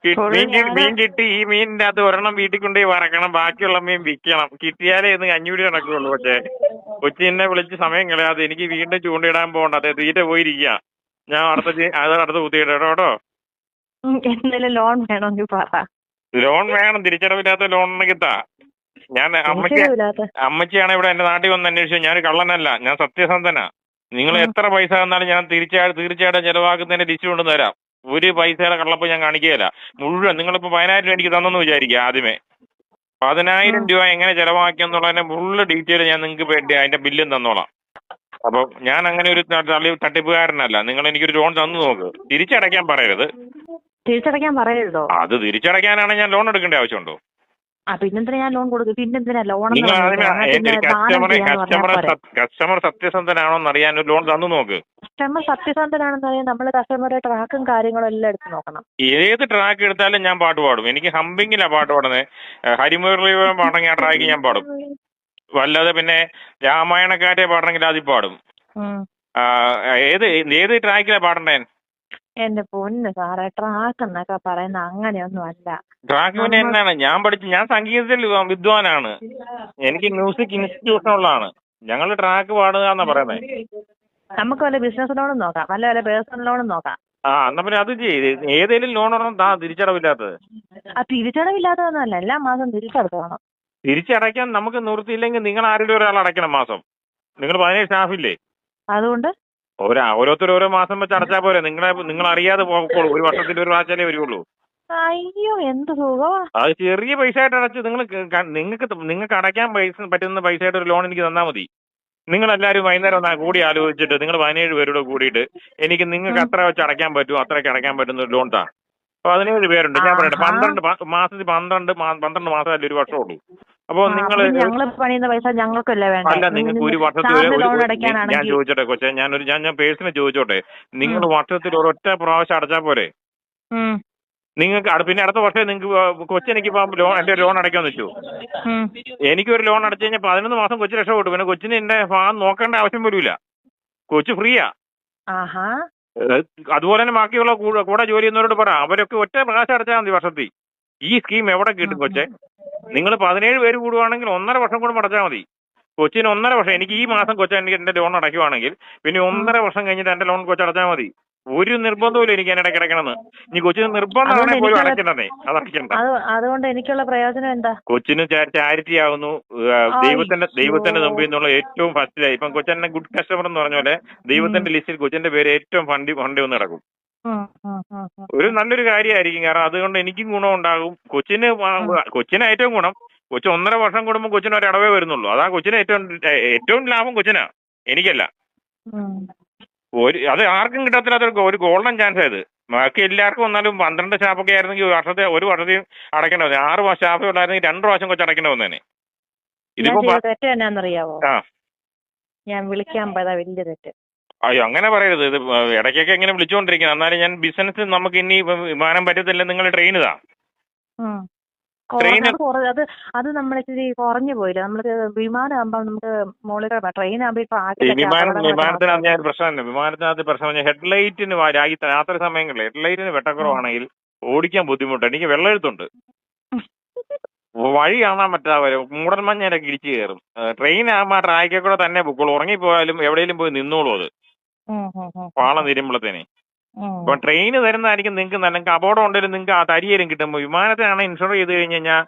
കി- ഫുൾ മീൻ കി- മീൻ കിട്ടി ഈ മീനിന്റെ അകത്ത് ഒരെണ്ണം വീട്ടിൽ കൊണ്ടുപോയി വറക്കണം. ബാക്കിയുള്ള മീൻ വിൽക്കണം. കിട്ടിയാലേ ഇന്ന് കഞ്ഞിപിടി നടക്കുള്ളൂ. പക്ഷേ കൊച്ചി എന്നെ വിളിച്ച് സമയം കളയാതെ എനിക്ക് വീണ്ടും ചൂണ്ടയിടാൻ പോകണ്ട. അതെ തീറ്റ പോയിരിക്കുക. ഞാൻ അടുത്ത ചെ- അത് അടുത്ത കുത്തിയിട്ടോ കേട്ടോ. ലോൺ വേണമെങ്കിൽ പറ. ലോൺ വേണം തിരിച്ചടവില്ലാത്ത ലോൺ ഉണ്ടെങ്കിൽ താ. ഞാൻ അമ്മയ്ക്ക് അമ്മച്ചിയാണ് ഇവിടെ എന്റെ നാട്ടിൽ വന്ന് അന്വേഷിച്ചത്. ഞാൻ കള്ളനല്ല ഞാൻ സത്യസന്ധനാ. നിങ്ങൾ എത്ര പൈസ തന്നാലും ഞാൻ തീർച്ചയായും തീർച്ചയായിട്ടും ചെലവാക്കുന്നതിന്റെ ലിസ്റ്റ് കൊണ്ട് തരാം. ഒരു പൈസയുടെ കള്ളപ്പ് ഞാൻ കാണിക്കുകയില്ല. മുഴുവൻ നിങ്ങളിപ്പോ പതിനായിരം രൂപ എനിക്ക് തന്നെന്ന് വിചാരിക്കുക ആദ്യമേ. പതിനായിരം രൂപ എങ്ങനെ ചെലവാക്കി എന്നുള്ളതിന്റെ ഫുള്ള് ഡീറ്റെയിൽ ഞാൻ നിങ്ങൾക്ക് വേണ്ടി അതിന്റെ ബില്ലും തന്നോളാം. അപ്പൊ ഞാൻ അങ്ങനെ ഒരു തള്ളി തട്ടിപ്പുകാരനല്ല. നിങ്ങൾ എനിക്കൊരു ലോൺ തന്നു നോക്ക്. തിരിച്ചടയ്ക്കാൻ പറയരുത്. തിരിച്ചടയ്ക്കാൻ പറയരുതോ? അത് തിരിച്ചടയ്ക്കാനാണ് ഞാൻ ലോൺ എടുക്കേണ്ട ആവശ്യമുണ്ടോ? ആ പിന്നെന്തിനാ ഞാൻ ലോൺ കൊടുക്കും? പിന്നെന്തിനാ ലോൺ നിങ്ങൾ ആദ്യമേ കസ്റ്റമറെ കസ്റ്റമർ കസ്റ്റമർ സത്യസന്ധനാണോ അറിയാൻ ഒരു ലോൺ തന്നു നോക്ക്. കസ്റ്റമർ സത്യസന്ധനാണെന്ന് അറിയാൻ നമ്മൾ കസ്റ്റമറുടെ ട്രാക്കും കാര്യങ്ങളും എല്ലാം എടുത്ത് നോക്കണം. ഏത് ട്രാക്ക് എടുത്താലും ഞാൻ പാട്ട് പാടും. എനിക്ക് ഹമ്പിങ്ങിലാ പാട്ട് പാടുന്നത് ഹരിമുരളി പാടണമെങ്കിൽ ആ ട്രാക്ക് ഞാൻ പാടും. വല്ലാതെ പിന്നെ രാമായണക്കാരെ പാടണമെങ്കിൽ അതിൽ പാടും. ഉം. ആ, ഏത് ഏത് ട്രാക്കിലാ പാടണ്ടേ? എന്റെ പൊന്ന് സാറേ ട്രാക്ക് എന്നൊക്കെ പറയുന്ന അങ്ങനെയൊന്നും അല്ല. ട്രാക്ക് പിന്നെ എന്നാണ്? ഞാൻ പഠിച്ചു ഞാൻ സംഗീതത്തിൽ വിദ്വാനാണ്. എനിക്ക് മ്യൂസിക് ഇൻസ്റ്റിറ്റ്യൂഷൻ ഉള്ളതാണ് ഞങ്ങൾ ട്രാക്ക് പാടുക എന്നാ പറയുന്നത് നമുക്ക് വല്ല ബിസിനസ് ലോണും നോക്കാം. വല്ല വല്ല പേഴ്സണൽ ലോണും നോക്കാം. ആ എന്നാ പിന്നെ അത് ചെയ്ത് ഏതെങ്കിലും ലോൺ ഒരെണ്ണം താ തിരിച്ചടവില്ലാത്തത്. ആ തിരിച്ചടവില്ലാത്തതൊന്നുമല്ല എല്ലാ മാസം തിരിച്ചടക്കണം. തിരിച്ചടയ്ക്കാൻ നമുക്ക് നിവൃത്തിയില്ലെങ്കിൽ നിങ്ങൾ ആരെങ്കിലും ഒരാൾ അടയ്ക്കണം മാസം? നിങ്ങൾ പതിനേഴ് സ്റ്റാഫില്ലേ? അതുകൊണ്ട് ഓരോ ഓരോരുത്തർ ഓരോ മാസം വെച്ച് അടച്ചാൽ പോരെ. നിങ്ങളെ നിങ്ങൾ അറിയാതെ പോകോളൂ ഒരു വർഷത്തിൽ ഒരു പ്രാവശ്യമേ വരുള്ളൂ. അയ്യോ എന്ത് സുഖമാ അത് ചെറിയ പൈസ ആയിട്ട് അടച്ചു നിങ്ങൾ നിങ്ങൾക്ക് നിങ്ങൾക്ക് അടയ്ക്കാൻ പൈസ പറ്റുന്ന പൈസ ആയിട്ട് ഒരു ലോൺ എനിക്ക് തന്നാൽ മതി. നിങ്ങൾ എല്ലാവരും വൈകുന്നേരം ഒന്ന് കൂടി ആലോചിച്ചിട്ട് നിങ്ങൾ പതിനേഴ് പേരോട് കൂടിയിട്ട് എനിക്ക് നിങ്ങൾക്ക്. അത്ര വെച്ച് അടയ്ക്കാൻ പറ്റും അത്രയ്ക്ക് അടയ്ക്കാൻ പറ്റുന്ന ഒരു ലോൺ താ. പതിനേഴ് പേരുണ്ട്. ഞാൻ പറയട്ടെ. പന്ത്രണ്ട് മാസത്തിൽ പന്ത്രണ്ട് പന്ത്രണ്ട് മാസമല്ലേ ഒരു വർഷമുള്ളൂ. അപ്പോൾ നിങ്ങൾ ഞങ്ങൾ പണിയുന്ന പൈസ ഞങ്ങൾക്കല്ലേ വേണ്ട? അല്ല നിങ്ങൾക്ക് ഒരു വർഷത്തിൽ ഒരു- ഒരു- ഞാൻ ചോദിച്ചോട്ടെ കൊച്ചെ ഞാനൊരു ഞാൻ ഞാൻ പേഴ്സണലി ചോദിച്ചോട്ടെ. നിങ്ങൾ വർഷത്തിൽ ഒരൊറ്റ പ്രാവശ്യം അടച്ചാ പോരെ? നിങ്ങൾക്ക് പിന്നെ അടുത്ത വർഷം നിങ്ങൾക്ക് കൊച്ചെനിക്ക് ഇപ്പം ലോൺ എന്റെ ലോൺ അടയ്ക്കാന്ന് വെച്ചു. എനിക്ക് എനിക്കൊരു ലോൺ അടച്ചു കഴിഞ്ഞാൽ പതിനൊന്ന് മാസം കൊച്ചു രക്ഷപ്പെട്ടു. പിന്നെ കൊച്ചിന് എന്റെ ഭാഗം നോക്കേണ്ട ആവശ്യം വരില്ല കൊച്ചു ഫ്രീയാ. അതുപോലെ തന്നെ ബാക്കിയുള്ള കൂടെ ജോലി ചെയ്യുന്നവരോട് പറ. അവരൊക്കെ ഒറ്റ പ്രകാശം അടച്ചാൽ മതി വർഷത്തിൽ. ഈ സ്കീം എവിടെ കിട്ടും കൊച്ചെ? നിങ്ങൾ പതിനേഴ് പേര് കൂടുവാണെങ്കിൽ ഒന്നര വർഷം കൂടെ അടച്ചാൽ മതി. കൊച്ചിന് ഒന്നര വർഷം എനിക്ക് ഈ മാസം കൊച്ച എനിക്ക് എന്റെ ലോൺ അടയ്ക്കുവാണെങ്കിൽ പിന്നെ ഒന്നര വർഷം കഴിഞ്ഞിട്ട് എന്റെ ലോൺ കൊച്ചു അടച്ചാൽ മതി. ഒരു നിർബന്ധവും എനിക്ക് എന്നെ കിടക്കണമെന്ന് ഇനി കൊച്ചിന് നിർബന്ധമാണെങ്കിൽ അതുകൊണ്ട് പോലും അടയ്ക്കണ്ടേ അത് അടയ്ക്കണ്ട. അതുകൊണ്ട് എനിക്കുള്ള പ്രയോജനം എന്താ? കൊച്ചിന് ചാരിറ്റി ആവുന്നു ദൈവത്തിന്റെ ദൈവത്തിന്റെ മുമ്പിൽ നിന്നുള്ള ഏറ്റവും ഫസ്റ്റിലായി ഇപ്പം കൊച്ചെന്നെ ഗുഡ് കസ്റ്റമർ എന്ന് പറഞ്ഞ പോലെ ദൈവത്തിന്റെ ലിസ്റ്റിൽ കൊച്ചിന്റെ പേര് ഏറ്റവും ഫണ്ടി ഫണ്ടി വന്ന് കിടക്കും. ഒരു നല്ലൊരു കാര്യമായിരിക്കും. കാരണം അതുകൊണ്ട് എനിക്കും ഗുണം ഉണ്ടാകും കൊച്ചിന് കൊച്ചിന് ഏറ്റവും ഗുണം. കൊച്ചു ഒന്നര വർഷം കൂടുമ്പോൾ കൊച്ചിന് ഒരു അടവേ വരുന്നുള്ളൂ. അതാ കൊച്ചിന് ഏറ്റവും ഏറ്റവും ലാഭം കൊച്ചിനാ. എനിക്കല്ല. ഒരു അത് ആർക്കും കിട്ടത്തില്ലാത്ത ഒരു ഗോൾഡൻ ചാൻസ് ഇത്. ബാക്കി എല്ലാവർക്കും വന്നാലും പന്ത്രണ്ട് സ്റ്റാഫൊക്കെ ആയിരുന്നെങ്കിൽ വർഷത്തെ ഒരു വർഷത്തെയും അടയ്ക്കേണ്ട വന്നേ. ആറ് സ്റ്റാഫ് ഉണ്ടായിരുന്നെങ്കിൽ രണ്ട് പ്രാവശ്യം കൊച്ചു അടയ്ക്കേണ്ട വന്നേനെ. ഇതിപ്പോ തെറ്റ് എന്നാന്നറിയാവോ? ഞാൻ വിളിക്കാൻ പോയതാ വലിയ തെറ്റ്. അയ്യോ അങ്ങനെ പറയരുത്. ഇത് ഇടയ്ക്കൊക്കെ ഇങ്ങനെ വിളിച്ചുകൊണ്ടിരിക്കുന്നത് എന്നാലും ഞാൻ ബിസിനസ് നമുക്ക് ഇനി വിമാനം പറ്റത്തില്ല. നിങ്ങൾ ട്രെയിൻ ഇതാ. അത് അത് നമ്മൾ ഇച്ചിരി കുറഞ്ഞു പോയില്ല? നമ്മൾക്ക് വിമാനം ആകുമ്പോൾ നമുക്ക് മുകളിൽ ട്രെയിൻ ആകുമ്പോൾ ഇപ്പൊ വിമാനത്തിനകത്ത് ഞാൻ ഒരു പ്രശ്നമില്ല വിമാനത്തിനകത്ത് പ്രശ്നം ഹെഡ്ലൈറ്റിന് രാഗി രാത്രി സമയങ്ങളിൽ ഹെഡ്ലൈറ്റിന് വെട്ടക്കുറവാണെങ്കിൽ ഓടിക്കാൻ ബുദ്ധിമുട്ട്. എനിക്ക് വെള്ളമെഴുത്തുണ്ട് വഴി കാണാൻ പറ്റാതെ മൂടൽ മഞ്ഞയിലൊക്കെ ഇടിച്ചു കയറും. ട്രെയിൻ ആകുമ്പോൾ ആ ട്രാക്കിൽ കൂടെ തന്നെ പൊക്കോളൂ. ഉറങ്ങിപ്പോയാലും എവിടെയെങ്കിലും പോയി നിന്നോളൂ അത്. പാളം തീരുമ്പോഴത്തേനെ അപ്പൊ ട്രെയിന് തരുന്നതായിരിക്കും നിങ്ങൾക്ക് നല്ല നിങ്ങൾക്ക് അപകടം ഉണ്ടെങ്കിലും നിങ്ങൾക്ക് ആ തരിയേലും കിട്ടുമ്പോൾ വിമാനത്തിനാണ് ഇൻഷുർ ചെയ്ത് കഴിഞ്ഞ് കഴിഞ്ഞാൽ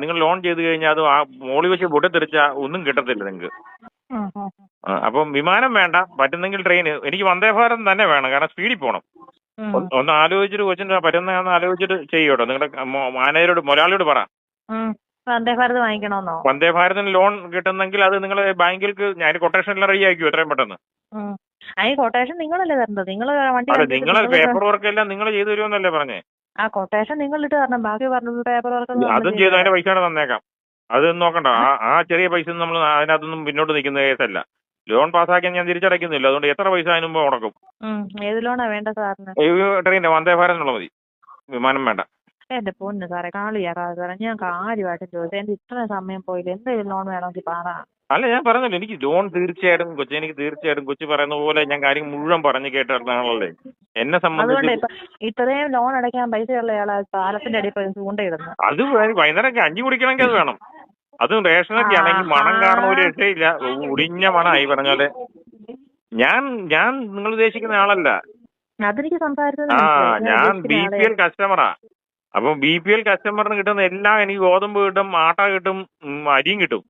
നിങ്ങൾ ലോൺ ചെയ്ത് കഴിഞ്ഞാൽ അത് ആ മോളി വെച്ച് പൊട്ടിത്തെറിച്ചാൽ ഒന്നും കിട്ടത്തില്ല നിങ്ങൾക്ക്. അപ്പം വിമാനം വേണ്ട. പറ്റുന്നെങ്കിൽ ട്രെയിൻ എനിക്ക് വന്ദേ ഭാരത് തന്നെ വേണം കാരണം സ്പീഡിൽ പോകണം ഒന്ന് ആലോചിച്ചിട്ട് കൊച്ചിന്റെ പറ്റുന്ന ആലോചിച്ചിട്ട് ചെയ്യോട്ടോ നിങ്ങളുടെ മാനേജരോട് മുതലാളിയോട് പറ. വന്ദേ ഭാരത് വാങ്ങിക്കണമെന്നോ വന്ദേ ഭാരതിന് ലോൺ കിട്ടുന്നെങ്കിൽ അത് നിങ്ങൾ ബാങ്കിൽ ഞാൻ കൊട്ടേഷൻ എല്ലാം റെഡി ആക്കിയോ എത്രയും പെട്ടെന്ന്. അതിന് കൊട്ടേഷൻ നിങ്ങളല്ലേ തരേണ്ടത്? നിങ്ങൾ വണ്ടി നിങ്ങൾ നിങ്ങൾ പേപ്പർ വർക്ക് എല്ലാം നിങ്ങൾ ചെയ്തു തരുമെന്നല്ലേ പറഞ്ഞേ? ആ കൊട്ടേഷൻ നിങ്ങൾ ഇട്ട് തരണം. ബാക്കി പേപ്പർ വർക്ക് അതും ചെയ്ത് അതിന്റെ പൈസ തന്നേക്കാം. അത് നോക്കണ്ട. ആ ചെറിയ പൈസ നമ്മൾ അതിനകത്തൊന്നും പിന്നോട്ട് നിൽക്കുന്ന കേസല്ല. ലോൺ പാസ്സാക്കാൻ ഞാൻ തിരിച്ചടയ്ക്കുന്നില്ല. അതുകൊണ്ട് എത്ര പൈസ അതിന് മുമ്പ് മുടക്കും? ഏത് ലോണാ വേണ്ട സാറിന്? ട്രെയിനിന്റെ വന്ദേ ഭാരത് മതി. വിമാനം വേണ്ട. എന്റെ പൊന്ന് സാറേ കാളിയാക്കാതെ സാറേ ഞാൻ കാര്യമായിട്ട് ചോദിച്ചത് എന്റെ ഇത്ര സമയം പോയില്ല? എന്തെങ്കിലും ലോൺ വേണമെങ്കിൽ പറ. അല്ല ഞാൻ പറഞ്ഞല്ലോ എനിക്ക് ലോൺ തീർച്ചയായിട്ടും കൊച്ചി എനിക്ക് തീർച്ചയായിട്ടും കൊച്ചി പറയുന്ന പോലെ ഞാൻ കാര്യം മുഴുവൻ പറഞ്ഞു കേട്ടിടത്താണല്ലേ എന്നെ സംബന്ധിച്ച് ഇത്രേം ഇത്രയും ലോൺ അടയ്ക്കാൻ പൈസയുള്ള ആളെ പാലത്തിന്റെ അടിയിൽ ചൂണ്ടയിടുന്നു. അത് വൈകുന്നേരം കഞ്ഞി കുടിക്കണമെങ്കിൽ അത് വേണം. അതും റേഷനൊക്കെ ആണെങ്കിൽ മണം കാണുന്ന ഒരു രക്ഷയില്ല. ഉടിഞ്ഞ മണമായി പറഞ്ഞ പോലെ ഞാൻ ഞാൻ നിങ്ങൾ ഉദ്ദേശിക്കുന്ന ആളല്ല. അതെനിക്ക് സംസാരിച്ചത് ആ ഞാൻ ബി പി എൽ കസ്റ്റമറാ അപ്പം ബി പി എൽ കസ്റ്റമറിന് കിട്ടുന്ന എല്ലാം എനിക്ക് ഗോതമ്പ് കിട്ടും ആട്ട കിട്ടും അരിയും കിട്ടും.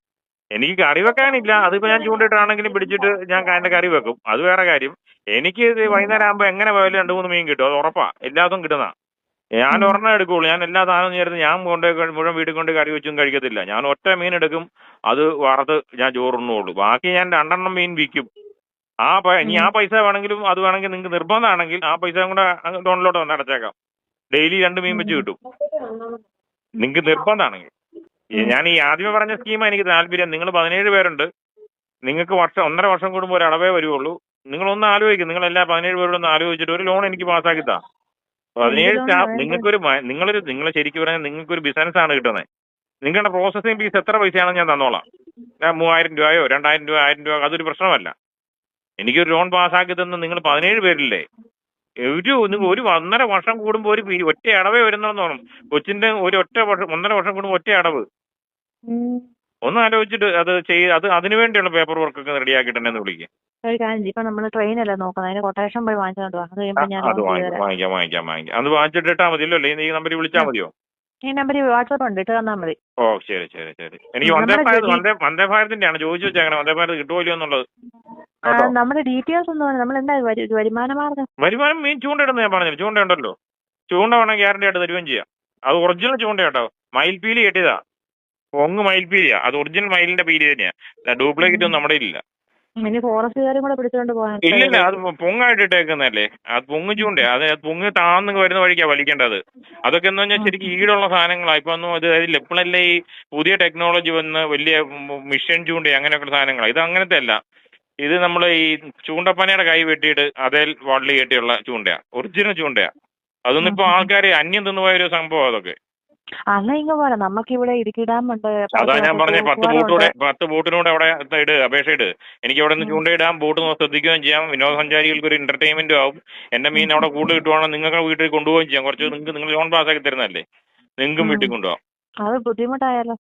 എനിക്ക് കറി വെക്കാനില്ല. അതിപ്പോ ഞാൻ ചൂണ്ടിട്ടാണെങ്കിലും പിടിച്ചിട്ട് ഞാൻ അതിന്റെ കറി വെക്കും. അത് വേറെ കാര്യം. എനിക്ക് വൈകുന്നേരം ആകുമ്പോൾ എങ്ങനെ പോയാലും രണ്ട് മൂന്ന് മീൻ കിട്ടും. അത് ഉറപ്പാ. എല്ലാതും കിട്ടുന്ന ഞാൻ. ഒരെണ്ണം എടുക്കുള്ളൂ. ഞാൻ എല്ലാ സാധനവും ചേർത്ത് ഞാൻ കൊണ്ട് മുഴുവൻ വീട്ടിൽ കൊണ്ട് കറി വെച്ചും കഴിക്കത്തില്ല. ഞാൻ ഒറ്റ മീൻ എടുക്കും. അത് വറുത്ത് ഞാൻ ചോറുണ്ണുള്ളൂ. ബാക്കി ഞാൻ രണ്ടെണ്ണം മീൻ വിൽക്കും. ആ ഇനി ആ പൈസ വേണമെങ്കിലും അത് വേണമെങ്കിൽ നിങ്ങൾക്ക് നിർബന്ധമാണെങ്കിൽ ആ പൈസ കൂടെ ഡൗൺലോഡ് വന്ന് അടച്ചേക്കാം. ഡെയിലി രണ്ട് മീൻ വെച്ച് കിട്ടും. നിങ്ങൾക്ക് നിർബന്ധമാണെങ്കിൽ. ഞാൻ ഈ ആദ്യമേ പറഞ്ഞ സ്കീമാണ് എനിക്ക് താല്പര്യം. നിങ്ങൾ പതിനേഴ് പേരുണ്ട്. നിങ്ങൾക്ക് വർഷം ഒന്നര വർഷം കൂടുമ്പോൾ ഒരു അടവേ വരുള്ളൂ നിങ്ങളൊന്ന് ആലോചിക്കും. നിങ്ങൾ എല്ലാ പതിനേഴ് പേരോട് ഒന്ന് ആലോചിച്ചിട്ട് ഒരു ലോൺ എനിക്ക് പാസ്സാക്കി താ പതിനേഴ് സ്റ്റാഫ്. നിങ്ങൾക്കൊരു നിങ്ങളൊരു നിങ്ങൾ ശരിക്കും പറഞ്ഞാൽ നിങ്ങൾക്കൊരു ബിസിനസ് ആണ് കിട്ടുന്നത് നിങ്ങളുടെ പ്രോസസ്സിംഗ് ഫീസ് എത്ര പൈസയാണെന്ന് ഞാൻ തന്നോളാം. ഞാൻ മൂവായിരം രൂപയോ രണ്ടായിരം രൂപ ആയിരം രൂപ അതൊരു പ്രശ്നമല്ല. എനിക്കൊരു ലോൺ പാസ്സാക്കി തന്ന് നിങ്ങൾ പതിനേഴ് പേരില്ലേ? ഒരു നിങ്ങൾ ഒരു ഒന്നര വർഷം കൂടുമ്പോൾ ഒരു ഒറ്റ അടവേ വരുന്നെന്ന് തോന്നും കൊച്ചിന്റെ ഒരു ഒറ്റ വർഷം ഒന്നര വർഷം കൂടുമ്പോൾ ഒറ്റ അടവ്. ഒന്ന് ആലോചിച്ചിട്ട് അത് ചെയ് അത് അതിനു വേണ്ടിയുള്ള പേപ്പർ വർക്ക് ഒക്കെ റെഡി എന്നെ വിളിക്കുക ഒരു കാര്യം. ഇപ്പൊ നമ്മൾ ട്രെയിനല്ലേ നോക്കുന്നത്? അതിന് കൊട്ടേഷൻ പോയി വാങ്ങിച്ചോണ്ട് അത് വാങ്ങിക്കാം വാങ്ങിക്കാം വാങ്ങിക്കാം അത് വാങ്ങിച്ചിട്ട് ഇട്ടാൽ മതിയല്ലോ? അല്ലെങ്കിൽ ഈ നമ്പറിൽ വിളിച്ചാൽ മതിയോ? ഈ നമ്പറിൽ വാട്സാപ്പ് ഉണ്ട്. ഇട്ട് തന്നാൽ മതി. ഓ ശരി ശരി ശരി. എനിക്ക് വന്ദേ ഭാരത് വന്ദേ വന്ദേ ഭാരതിന്റെ ആണ് ചോദിച്ചു വെച്ചേക്കണം. വന്ദേ ഭാരത് കിട്ടുമല്ലോ എന്നുള്ളത്? നമ്മുടെ ഡീറ്റെയിൽസ് ഒന്ന് നമ്മൾ എന്താ വരു- വരുമാന മാർഗം? വരുമാനം മീൻ ചൂണ്ടയിടുന്ന ഞാൻ പറഞ്ഞില്ല? ചൂണ്ടയുണ്ടല്ലോ. ചൂണ്ട വേണമെങ്കിൽ ഗ്യാരണ്ടി ആയിട്ട് തരുകയും ചെയ്യാം. അത് ഒറിജിനൽ ചൂണ്ട കേട്ടോ. മയിൽപീലി കെട്ടിയതാ. പൊങ്ങ് മയിൽപീലിയാ അത് ഒറിജിനൽ മയിലിന്റെ പീലി തന്നെയാ. ഡ്യൂപ്ലിക്കേറ്റ് ഒന്നും നമ്മുടെ ഇല്ല. ഇനി ഫോറസ്റ്റുകാരും കൂടെ പിടിച്ചോണ്ട് പോകാൻ ഇല്ലില്ല അത് പൊങ്ങായിട്ട് ഇട്ടേക്കുന്നല്ലേ അത് പൊങ്ങ് ചൂണ്ട അത് പൊങ്ങ് താന്ന് വരുന്ന വഴിക്കാ വലിക്കേണ്ടത്. അതൊക്കെ എന്ന് പറഞ്ഞാൽ ശരിക്കും ഈടുള്ള സാധനങ്ങളാ. ഇപ്പൊ ഒന്നും ഇത് അതിൽ എപ്പോഴല്ലേ ഈ പുതിയ ടെക്നോളജി വന്ന് വലിയ മിഷൻ ചൂണ്ട അങ്ങനെയൊക്കെ സാധനങ്ങളാ. ഇത് അങ്ങനത്തെ അല്ല. ഇത് നമ്മൾ ഈ ചൂണ്ടപ്പനയുടെ കൈ വെട്ടിയിട്ട് അതേ വള്ളി കെട്ടിയുള്ള ചൂണ്ടയാ. ഒറിജിനൽ ചൂണ്ടയാ. അതൊന്നും ഇപ്പൊ ആൾക്കാരെ അന്യം തിന്നുപോയ ഒരു സംഭവം അതൊക്കെ. അല്ല ഇങ്ങ പോലെ നമുക്കിവിടെ ഇടുക്കി ഡാം ഉണ്ട് അതാ ഞാൻ പറഞ്ഞ പത്ത് ബോട്ടിലൂടെ ബോട്ടൂടെ. പത്ത് ബോട്ടിനൂടെ അവിടെ ഇട് അപേക്ഷ ഇട്. എനിക്ക് അവിടെ നിന്ന്. ചൂണ്ടയിടാം ബോട്ട് ശ്രദ്ധിക്കുകയും ചെയ്യാം. വിനോദസഞ്ചാരികൾക്ക് ഒരു എന്റർടൈൻമെന്റും ആവും. എന്റെ മീൻ അവിടെ കൂടുതൽ കിട്ടുവാണെങ്കിൽ നിങ്ങൾക്ക് വീട്ടിൽ കൊണ്ടുപോവുകയും ചെയ്യാം. കുറച്ച് നിങ്ങൾക്ക് നിങ്ങൾ ലോൺ പാസ് ആക്കി തരുന്നല്ലേ നിങ്ങൾക്കും. വീട്ടിൽ കൊണ്ടുപോകാം അത് ബുദ്ധിമുട്ടായാലോ?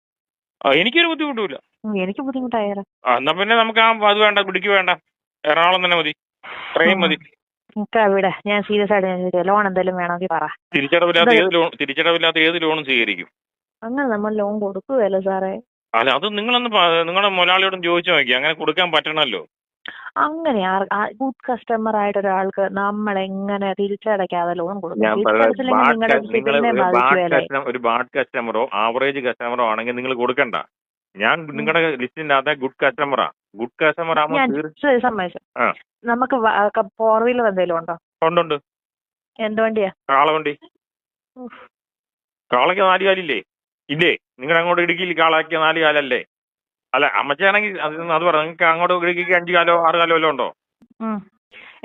എനിക്കൊരു ബുദ്ധിമുട്ടുമില്ല ഉം, എനിക്ക് ബുദ്ധിമുട്ടായേറെ എന്നാ പിന്നെ നമുക്ക് ആ അത് വേണ്ട കുടിക്ക് വേണ്ട. എറണാകുളം തന്നെ മതി. ട്രെയിൻ മതി. ഇവിടെ ഞാൻ സീരിയസ് ആയിട്ട് ഞാൻ ലോൺ എന്തെങ്കിലും വേണമെങ്കിൽ പറ. തിരിച്ചടവില്ലാത്ത ഏത് ലോൺ തിരിച്ചടവില്ലാത്ത ഏത് ലോണും സ്വീകരിക്കും? അങ്ങനെ നമ്മൾ ലോൺ കൊടുക്കുകയല്ലോ സാറേ? അല്ല അത് നിങ്ങളൊന്ന് നിങ്ങളുടെ മുതലാളിയോടും ചോദിച്ചു നോക്കി. അങ്ങനെ കൊടുക്കാൻ പറ്റണല്ലോ അങ്ങനെ ഗുഡ് കസ്റ്റമർ ആയിട്ട് ഒരാൾക്ക് നമ്മൾ എങ്ങനെ തിരിച്ചടയ്ക്കാതെ ലോൺ കൊടുക്കും? ഞാൻ തിരിച്ചടച്ചില്ലെങ്കിൽ നിങ്ങളുടെ ബാഡ് കസ്റ്റമർ ഒരു ബാഡ് കസ്റ്റമറോ ആവറേജ് കസ്റ്റമറോ ആണെങ്കിൽ നിങ്ങൾ കൊടുക്കണ്ട. ഞാൻ നിങ്ങളുടെ ലിസ്റ്റിന്റെ അകത്തെ ഗുഡ് കസ്റ്റമറാ. ഗുഡ് കസ്റ്റമർ ആകുമ്പോൾ. നമുക്ക് ഫോർ വീലർ എന്തെങ്കിലും ഉണ്ടോ? ഉണ്ടുണ്ട്. എന്ത് വണ്ടിയാ? കാളവണ്ടി. കാളയ്ക്ക് നാല് കാലില്ലേ? ഇല്ലേ? നിങ്ങൾ അങ്ങോട്ട് ഇടുക്കിയിൽ കാളയ്ക്ക് നാല് കാലല്ലേ? അല്ല അമ്മച്ചാണെങ്കിൽ അത് അത് പറ. നിങ്ങൾക്ക് അങ്ങോട്ട് ഇടുക്കിക്ക് അഞ്ചു കാലോ ആറ് കാലോ വല്ലതും ഉണ്ടോ.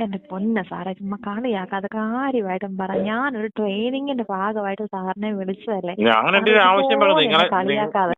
എന്റെ പൊന്ന സാറേ ചുമ്മാ കളിയാക്കാതെ കാര്യമായിട്ടും പറ. ഞാനൊരു ട്രെയിനിങ്ങിന്റെ ഭാഗമായിട്ട് സാറിനെ വിളിച്ചതല്ലേ? കളിയാക്കാതെ.